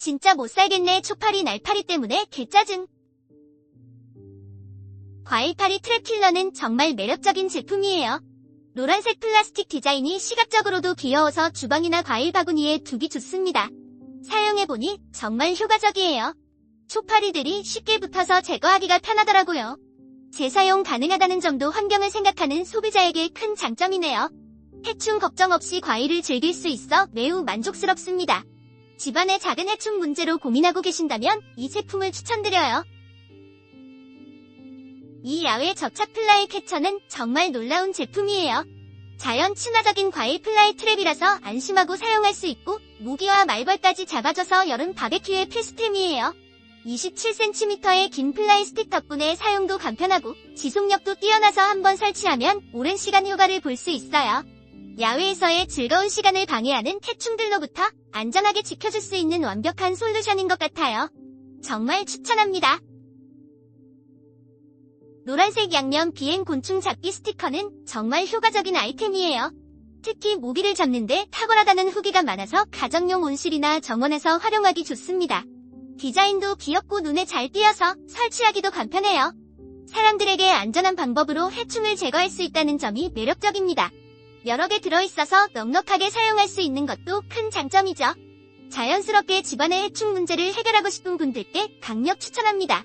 진짜 못 살겠네 초파리 날파리 때문에 개짜증. 과일파리 트랩킬러는 정말 매력적인 제품이에요. 노란색 플라스틱 디자인이 시각적으로도 귀여워서 주방이나 과일 바구니에 두기 좋습니다. 사용해보니 정말 효과적이에요. 초파리들이 쉽게 붙어서 제거하기가 편하더라고요. 재사용 가능하다는 점도 환경을 생각하는 소비자에게 큰 장점이네요. 해충 걱정 없이 과일을 즐길 수 있어 매우 만족스럽습니다. 집안의 작은 해충 문제로 고민하고 계신다면 이 제품을 추천드려요. 이 야외 접착 플라이 캐쳐는 정말 놀라운 제품이에요. 자연 친화적인 과일 플라이 트랩이라서 안심하고 사용할 수 있고 모기와 말벌까지 잡아줘서 여름 바베큐의 필수템이에요. 27cm의 긴 플라이 스틱 덕분에 사용도 간편하고 지속력도 뛰어나서 한번 설치하면 오랜 시간 효과를 볼 수 있어요. 야외에서의 즐거운 시간을 방해하는 해충들로부터 안전하게 지켜줄 수 있는 완벽한 솔루션인 것 같아요. 정말 추천합니다. 노란색 양면 비행 곤충 잡기 스티커는 정말 효과적인 아이템이에요. 특히 모기를 잡는데 탁월하다는 후기가 많아서 가정용 온실이나 정원에서 활용하기 좋습니다. 디자인도 귀엽고 눈에 잘 띄어서 설치하기도 간편해요. 사람들에게 안전한 방법으로 해충을 제거할 수 있다는 점이 매력적입니다. 여러 개 들어있어서 넉넉하게 사용할 수 있는 것도 큰 장점이죠. 자연스럽게 집안의 해충 문제를 해결하고 싶은 분들께 강력 추천합니다.